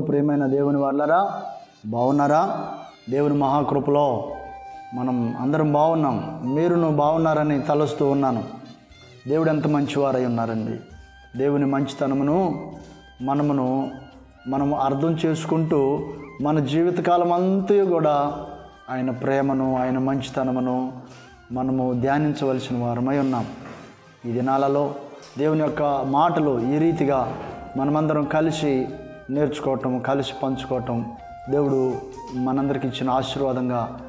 ప్రేమైన ప్రియమైన దేవుని వాళ్ళరా బాగున్నారా? దేవుని మహాకృపలో మనం అందరం బాగున్నాం. మీరును బాగున్నారని తలుస్తూ ఉన్నాను. దేవుడు ఎంత మంచివారై ఉన్నారండి. దేవుని మంచితనమును మనమును మనము అర్థం చేసుకుంటూ మన జీవితకాలం అంతా కూడా ఆయన ప్రేమను ఆయన మంచితనమును మనము ధ్యానించవలసిన వారమై ఉన్నాం. ఈ దినాలలో దేవుని యొక్క మాటలు ఈ రీతిగా మనమందరం కలిసి నేర్చుకోవటం కలిసి పంచుకోవటం దేవుడు మనందరికి ఇచ్చిన ఆశీర్వాదంగా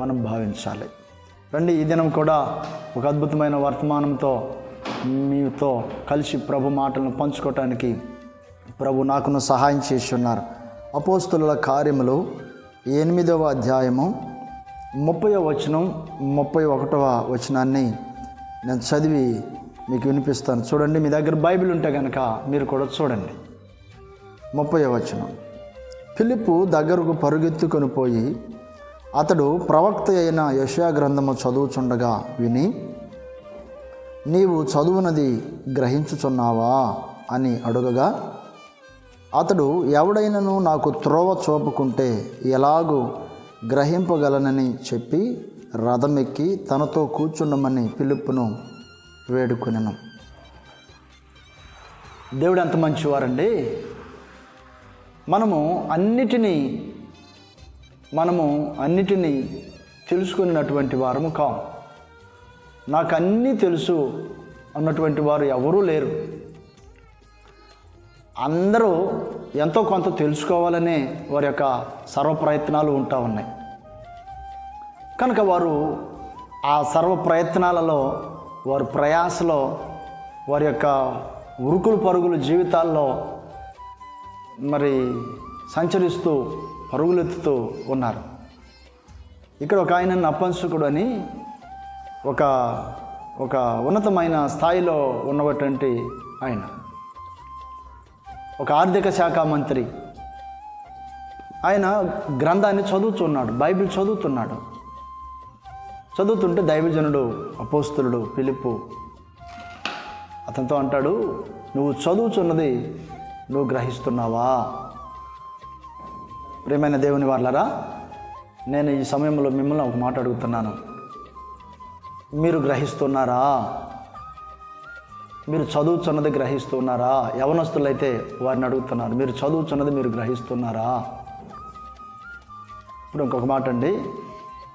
మనం భావించాలి. రండి ఈ దినం కూడా ఒక అద్భుతమైన వర్తమానంతో మీతో కలిసి ప్రభు మాటలను పంచుకోవటానికి ప్రభు నాకును సహాయం చేసి ఉన్నారు. అపోస్తుల కార్యములు ఎనిమిదవ అధ్యాయము ముప్పై వచనం ముప్పై ఒకటవ వచనాన్ని నేను చదివి మీకు వినిపిస్తాను. చూడండి మీ దగ్గర బైబిల్ ఉంటే కనుక మీరు కూడా చూడండి. ముప్పై వచనం. ఫిలిప్పు దగ్గరకు పరుగెత్తుకొని పోయి అతడు ప్రవక్త అయిన యశా గ్రంథము చదువుచుండగా విని నీవు చదువునది గ్రహించుచున్నావా? అని అడుగగా అతడు ఎవడైనను నాకు త్రోవ చూపుకుంటే ఎలాగూ గ్రహింపగలనని చెప్పి రథమెక్కి తనతో కూర్చుండమని పిలుపును వేడుకొనెను. దేవుడు ఎంత మంచివారండి. మనము అన్నిటినీ మనము అన్నిటినీ తెలుసుకున్నటువంటి వారము కాం. నాకు అన్నీ తెలుసు అన్నటువంటి వారు ఎవరూ లేరు. అందరూ ఎంతో కొంత తెలుసుకోవాలనే వారి యొక్క సర్వ ప్రయత్నాలు ఉంటా ఉన్నాయి. కనుక వారు ఆ సర్వ ప్రయత్నాలలో వారి ప్రయాసలో వారి యొక్క ఉరుకులు పరుగులు జీవితాల్లో మరి సంచరిస్తూ పరుగులెత్తుతూ ఉన్నారు. ఇక్కడ ఒక ఆయన నపంసకుడు అని ఒక ఒక ఉన్నతమైన స్థాయిలో ఉన్నటువంటి ఆయన. ఒక ఆర్థిక శాఖ మంత్రి. ఆయన గ్రంథాన్ని చదువుతున్నాడు బైబిల్ చదువుతున్నాడు. చదువుతుంటే దైవజనుడు అపోస్తులుడు పిలుపు. అతనితో అంటాడు నువ్వు చదువుతున్నది నువ్వు గ్రహిస్తున్నావా? ప్రియమైన దేవుని వాళ్ళరా నేను ఈ సమయంలో మిమ్మల్ని ఒక మాట అడుగుతున్నాను. మీరు గ్రహిస్తున్నారా? మీరు చదువుతున్నది గ్రహిస్తున్నారా? యవనస్తులైతే వారిని అడుగుతున్నారు మీరు చదువుతున్నది మీరు గ్రహిస్తున్నారా? ఇప్పుడు ఇంకొక మాట అండి.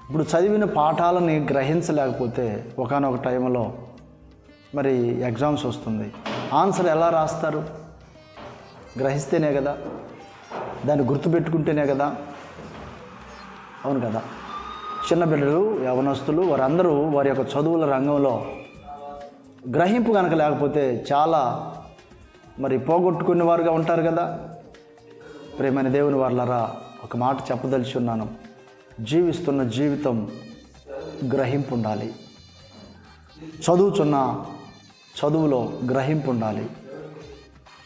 ఇప్పుడు చదివిన పాఠాలని గ్రహించలేకపోతే ఒకనొక టైంలో మరి ఎగ్జామ్స్ వస్తుంది. ఆన్సర్ ఎలా రాస్తారు? గ్రహిస్తేనే కదా దాన్ని గుర్తుపెట్టుకుంటేనే కదా. అవును కదా. చిన్న బిడ్డలు యవనస్తులు వారందరూ వారి యొక్క చదువుల రంగంలో గ్రహింపు కనుక లేకపోతే చాలా మరి పోగొట్టుకునే వారుగా ఉంటారు కదా. ప్రేమైన దేవుని వాళ్ళరా ఒక మాట చెప్పదలిచి ఉన్నాను. జీవిస్తున్న జీవితం గ్రహింపు ఉండాలి చదువుతున్న చదువులో గ్రహింపు ఉండాలి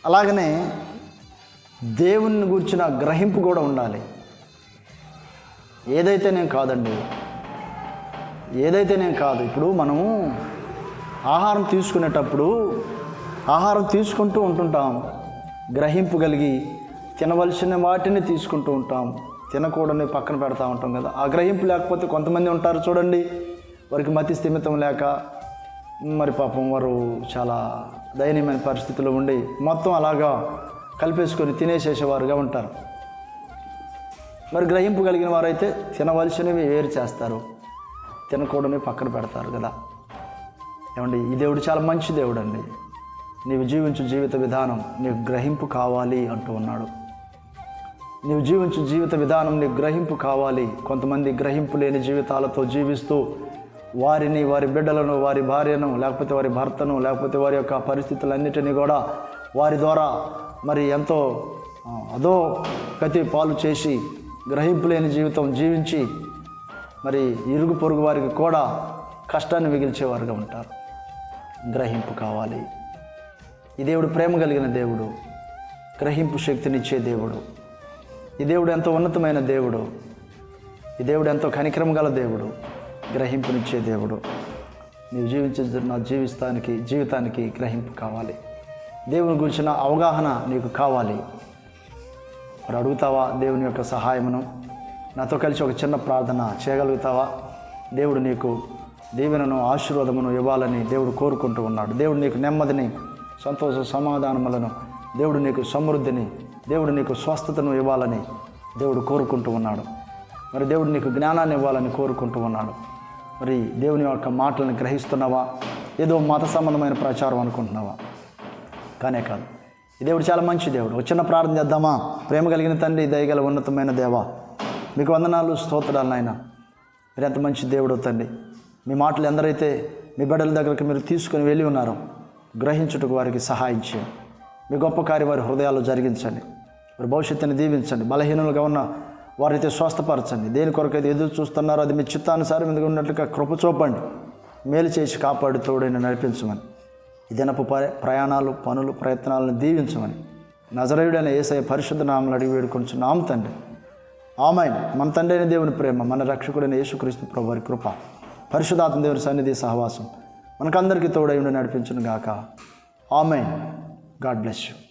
అలాగనే దేవుని గురించిన గ్రహింపు కూడా ఉండాలి. ఏదైతే నేను కాదండి ఏదైతే నేను కాదు ఇప్పుడు మనము ఆహారం తీసుకునేటప్పుడు ఆహారం తీసుకుంటూ ఉంటుంటాం. గ్రహింపు కలిగి తినవలసిన వాటిని తీసుకుంటూ ఉంటాం. తినకూడని పక్కన పెడతా ఉంటాం కదా. ఆ గ్రహింపు లేకపోతే కొంతమంది ఉంటారు చూడండి వారికి మతి స్థిమితం లేక మరి పాపం వారు చాలా దయనీయమైన పరిస్థితిలో ఉండి మొత్తం అలాగా కలిపేసుకొని తినేసేసేవారుగా ఉంటారు. మరి గ్రహింపు కలిగిన వారైతే తినవలసినవి వేరు చేస్తారు. తినకూడని పక్కన పెడతారు కదా. ఏమండి ఈ దేవుడు చాలా మంచి దేవుడు అండి నీవు జీవించు జీవిత విధానం నీకు గ్రహింపు కావాలి అంటూ ఉన్నాడు. నీవు జీవించు జీవిత విధానం నీకు గ్రహింపు కావాలి. కొంతమంది గ్రహింపు లేని జీవితాలతో జీవిస్తూ వారిని వారి బిడ్డలను వారి భార్యను లేకపోతే వారి భర్తను లేకపోతే వారి యొక్క పరిస్థితులన్నిటినీ కూడా వారి ద్వారా మరి ఎంతో అదో గతి పాలు చేసి గ్రహింపు లేని జీవితం జీవించి మరి ఇరుగు పొరుగు వారికి కూడా కష్టాన్ని మిగిల్చేవారుగా ఉంటారు. గ్రహింపు కావాలి. ఈ దేవుడు ప్రేమ కలిగిన దేవుడు గ్రహింపు శక్తినిచ్చే దేవుడు. ఈ దేవుడు ఎంతో ఉన్నతమైన దేవుడు. ఈ దేవుడు ఎంతో కనిక్రమ గల దేవుడు గ్రహింపునిచ్చే దేవుడు. నీవు నా జీవిస్తానికి జీవితానికి గ్రహింపు కావాలి. దేవుని గురించిన అవగాహన నీకు కావాలి. మరి అడుగుతావా దేవుని యొక్క సహాయమును? నాతో కలిసి ఒక చిన్న ప్రార్థన చేయగలుగుతావా? దేవుడు నీకు దీవెనను ఆశీర్వాదమును ఇవ్వాలని దేవుడు కోరుకుంటూ ఉన్నాడు. దేవుడు నీకు నెమ్మదిని సంతోష సమాధానములను దేవుడు నీకు సమృద్ధిని దేవుడు నీకు స్వస్థతను ఇవ్వాలని దేవుడు కోరుకుంటూ ఉన్నాడు. మరి దేవుడు నీకు జ్ఞానాన్ని ఇవ్వాలని కోరుకుంటూ ఉన్నాడు. మరి దేవుని యొక్క మాటలను గ్రహిస్తున్నావా? ఏదో మత సంబంధమైన ప్రచారం అనుకుంటున్నావా? కానే కాదు. ఈ దేవుడు చాలా మంచి దేవుడు. వచ్చిన ప్రార్థన చేద్దామా? ప్రేమ కలిగిన తండ్రి దయగల ఉన్నతమైన దేవా మీకు వందనాలు స్తోత్రాలు నాయన. మీరు ఎంత మంచి దేవుడు తండ్రి. మీ మాటలు ఎందరైతే మీ బిడ్డల దగ్గరకు మీరు తీసుకొని వెళ్ళి ఉన్నారో గ్రహించుటకు వారికి సహాయం చేయండి. మీ గొప్ప కార్య వారి హృదయాలు జరిగించండి. వారి భవిష్యత్తుని దీవించండి. బలహీనులుగా ఉన్న వారైతే స్వస్థపరచండి. దేని కొరకు అయితే ఎదురు చూస్తున్నారో అది మీ చిత్తానుసారం ఎందుకు ఉన్నట్లుగా కృప చూపండి. మేలు చేసి కాపాడుతోడైన నడిపించమని. దినపు ప- ప్రయాణాలు పనులు ప్రయత్నాలను దీవించమని నజరయుడైన ఏసఐ పరిశుద్ధ నామలు అడిగి వేడుకొని నామ తండ్రి. ఆమెన్. మన తండ్రి అయిన దేవుని ప్రేమ మన రక్షకుడైన యేసుక్రీస్తు ప్రభు వారి కృప పరిశుధాత్మ దేవుని సన్నిధి సహవాసం మనకందరికీ తోడై ఉండి నడిపించును గాక. ఆమెన్. God bless you.